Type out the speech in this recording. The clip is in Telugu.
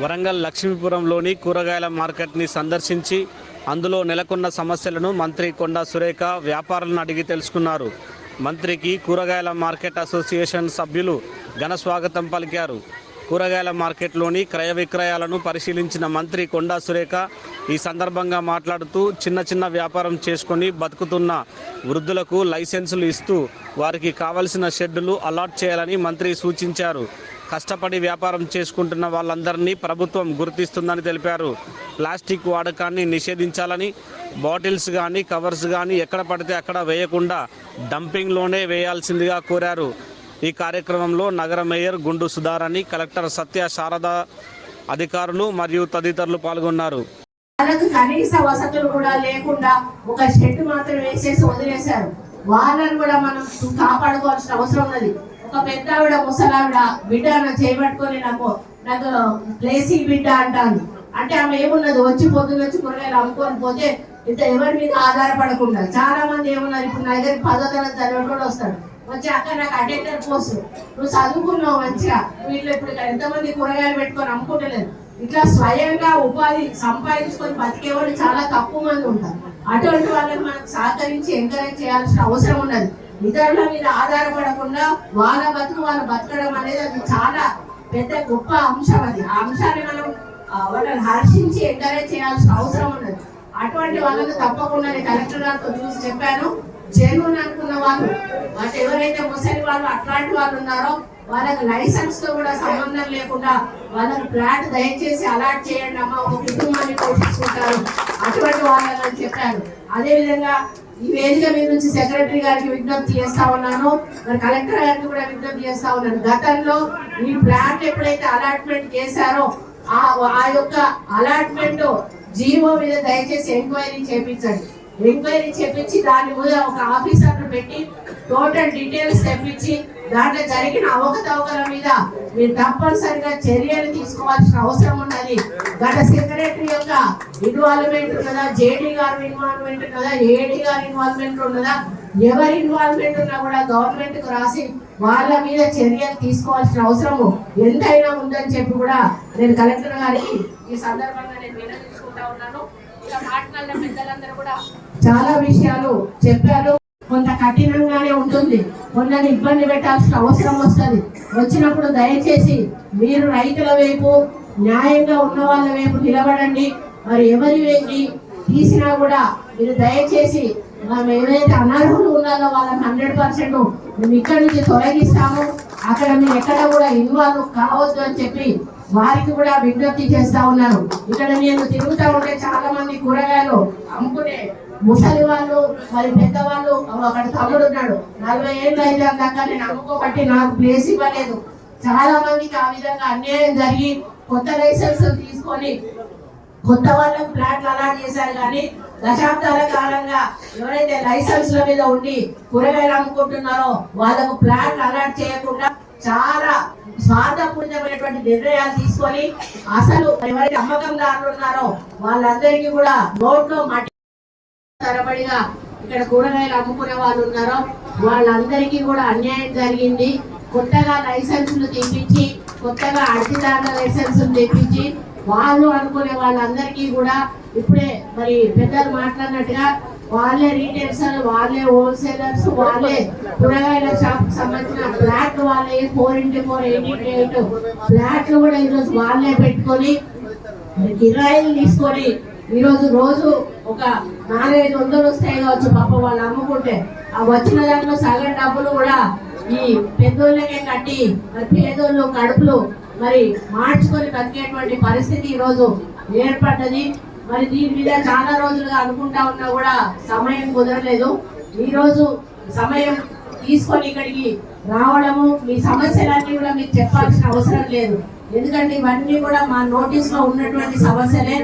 వరంగల్ లక్ష్మీపురంలోని కూరగాయల మార్కెట్ని సందర్శించి అందులో నెలకొన్న సమస్యలను మంత్రి కొండా సురేఖ వ్యాపారులను అడిగి తెలుసుకున్నారు. మంత్రికి కూరగాయల మార్కెట్ అసోసియేషన్ సభ్యులు ఘన స్వాగతం పలికారు. కూరగాయల మార్కెట్లోని క్రయ విక్రయాలను పరిశీలించిన మంత్రి కొండా సురేఖ ఈ సందర్భంగా మాట్లాడుతూ చిన్న చిన్న వ్యాపారం చేసుకొని బతుకుతున్న వృద్ధులకు లైసెన్సులు ఇస్తూ వారికి కావలసిన షెడ్డులు అలాట్ చేయాలని మంత్రి సూచించారు. కష్టపడి వ్యాపారం చేసుకుంటున్న వాళ్ళందరినీ ప్రభుత్వం గుర్తిస్తుందని తెలిపారు. ప్లాస్టిక్ వాడకాన్ని నిషేధించాలని బాటిల్స్ కానీ కవర్స్ కానీ ఎక్కడ పడితే అక్కడ వేయకుండా డంపింగ్లోనే వేయాల్సిందిగా కోరారు. ఈ కార్యక్రమంలో నగర మేయర్ గుండు సుధారాణి కలెక్టర్ సత్య శారద అధికారులు మరియు తదితరులు పాల్గొన్నారు. వాళ్ళకు కనీస వసతులు కూడా లేకుండా ఒక షెడ్ మాత్రం వేసేసి వదిలేశారు. వాళ్ళని కూడా మనం కాపాడుకోవాల్సిన అవసరం ఉన్నది. ఒక పెద్ద ఆవిడ ముసలావిడ బిడ్డ నా చేయబట్టుకొని నాకు నాకు ప్లేసీ బిడ్డ అంటాను అంటే ఆమె ఏమున్నది? వచ్చి పొద్దున్న వచ్చి కూరగాయలు అమ్ముకొని పోతే ఇంత ఎవరి మీద ఆధారపడకుండా. చాలా మంది ఏమున్నారు? ఇప్పుడు నా దగ్గర పదో తరగతి చదివేటోడు వస్తాడు. వచ్చి అక్క నాకు అటెండర్ పోస్ట్ నువ్వు చదువుకున్నావు మంచిగా. వీళ్ళు ఇప్పుడు ఇక్కడ ఎంతమంది కూరగాయలు పెట్టుకొని అమ్ముకుంటలేదు. ఇట్లా స్వయంగా ఉపాధి సంపాదించుకొని బతికేవాళ్ళు చాలా తక్కువ మంది ఉంటారు. అటువంటి వాళ్ళని మనకు సహకరించి ఎంకరేజ్ చేయాల్సిన అవసరం ఉన్నది. ఇతరుల మీద ఆధారపడకుండా వాళ్ళ బతుకు వాళ్ళు బతకడం అనేది అది చాలా పెద్ద గొప్ప అంశం అది. ఆ అంశాన్ని మనం వాళ్ళని హర్షించి ఎంకరేజ్ చేయాల్సిన అవసరం ఉన్నది. అటువంటి వాళ్ళని తప్పకుండా నేను కలెక్టర్ గారితో చూసి చెప్పాను. జెన్యున్ అనుకున్న వాళ్ళు అంటే ఎవరైతే ముసలి వాళ్ళు అట్లాంటి వాళ్ళు ఉన్నారో వాళ్ళకి లైసెన్స్తో కూడా సంబంధం లేకుండా వాళ్ళకి ఫ్లాట్ దయచేసి అలాట్ చేయండి అమ్మ ఒక కుటుంబాన్ని పోషించుకుంటారు. అటువంటి వాళ్ళని చెప్పారు అదేవిధంగా ఈ వేదిక మీద నుంచి సెక్రటరీ గారికి విజ్ఞప్తి చేస్తా ఉన్నాను. మరి కలెక్టర్ గారికి కూడా విజ్ఞప్తి చేస్తా ఉన్నాను. గతంలో ఈ ప్లాట్ ఎప్పుడైతే అలాట్మెంట్ చేశారో ఆ ఆ యొక్క అలాట్మెంట్ జీవో మీద దయచేసి ఎంక్వైరీ చేపించండి ఎంక్వైరీ చేపించి దాని మీద ఒక ఆఫీసర్ పెట్టి టోటల్ డీటెయిల్స్ తెప్పించి దాంట్లో జరిగిన అవకతవకల మీద మీరు తప్పనిసరిగా చర్యలు తీసుకోవాల్సిన అవసరం ఉన్నది. గత సెక్రటరీ యొక్క ఇన్వాల్వ్మెంట్ ఉన్నదా? జేడీ గారి ఇన్వాల్వ్మెంట్ ఉన్నదా? ఏడీ గారి ఇన్వాల్వ్మెంట్ ఉన్నదా? ఎవరి ఇన్వాల్వ్మెంట్ ఉన్నా కూడా గవర్నమెంట్కు రాసి వాళ్ళ మీద చర్యలు తీసుకోవాల్సిన అవసరము ఎంతైనా ఉందని చెప్పి కూడా నేను కలెక్టర్ గారికి ఈ సందర్భంగా నేను వినతించుకుంటా ఉన్నాను. కూడా చాలా విషయాలు చెప్పారు. కొంత కఠినంగానే ఉంటుంది. కొందరిని ఇబ్బంది పెట్టాల్సిన అవసరం వస్తుంది. వచ్చినప్పుడు దయచేసి మీరు రైతుల వైపు న్యాయంగా ఉన్న వాళ్ళ వైపు నిలబడండి. మరి ఎవరి వేసి తీసినా కూడా మీరు దయచేసి మనం ఏవైతే అనర్హులు ఉన్నారో వాళ్ళని హండ్రెడ్ పర్సెంట్ మేము ఇక్కడి నుంచి తొలగిస్తాము. అక్కడ మేము ఎక్కడ కూడా ఇన్వాల్వ్ కావద్దు అని చెప్పి వారికి కూడా విజ్ఞప్తి చేస్తా ఉన్నారు ఇక్కడ నేను తిరుగుతా ఉంటే చాలా మంది కూరగాయలు అమ్ముకునే ముసలి వాళ్ళు మరి పెద్దవాళ్ళు అక్కడ తమ్ముడు ఉన్నాడు. నలభై ఏళ్ళు అయితే దాకా నేను అమ్ముకోబట్టి నాకు ప్లేస్ ఇవ్వలేదు. చాలా మందికి ఆ విధంగా అన్యాయం జరిగి కొత్త లైసెన్స్ తీసుకొని కొత్త వాళ్ళకు ప్లాట్లు అలాట్ చేశారు. కానీ దశాబ్దాల కాలంగా ఎవరైతే లైసెన్స్ల మీద ఉండి కూరగాయలు అమ్ముకుంటున్నారో వాళ్ళకు ప్లాట్లు అలాట్ చేయకుండా చాలా స్వార్థపూరితమైనటువంటి నిర్ణయాలు తీసుకొని అసలు ఎవరైతే అమ్మకందారులు ఉన్నారో వాళ్ళందరికీ కూడా నోట్లో మట్టి తరబడిగా ఇక్కడ కూరగాయలు అమ్ముకునే వాళ్ళు ఉన్నారో వాళ్ళందరికీ కూడా అన్యాయం జరిగింది. కొత్తగా లైసెన్సులు తెప్పించి కొత్తగా అర్జిదారుల లైసెన్సులు తెప్పించి వాళ్ళు అనుకునే వాళ్ళందరికీ కూడా ఇప్పుడే మరి పెద్దలు మాట్లాడినట్టుగా వాళ్ళే రీటైల్స్ వాళ్ళే హోల్సేలర్స్ వాళ్ళే కూరగాయల షాప్ సంబంధించిన ఫ్లాట్ వాళ్ళే four into four eighty eight ఫ్లాట్లు కూడా ఈరోజు వాళ్ళే పెట్టుకొని కిరాయిలు తీసుకొని ఈరోజు రోజు ఒక నాలుగైదు వందలు వస్తాయి కావచ్చు పాప వాళ్ళు అమ్ముకుంటే. ఆ వచ్చిన దాంట్లో సగం డబ్బులు కూడా ఈ పెద్దోళ్ళకే కట్టి మరి పేదోళ్ళు కడుపులు మరి మార్చుకొని బతికేటువంటి పరిస్థితి ఈరోజు ఏర్పడ్డది. మరి దీని మీద చాలా రోజులుగా అనుకుంటా ఉన్నా కూడా సమయం కుదరలేదు. ఈరోజు సమయం తీసుకొని ఇక్కడికి రావడము మీ సమస్యలన్నీ కూడా మీకు చెప్పాల్సిన అవసరం లేదు. ఎందుకంటే ఇవన్నీ కూడా మా నోటీస్లో ఉన్నటువంటి సమస్యలే.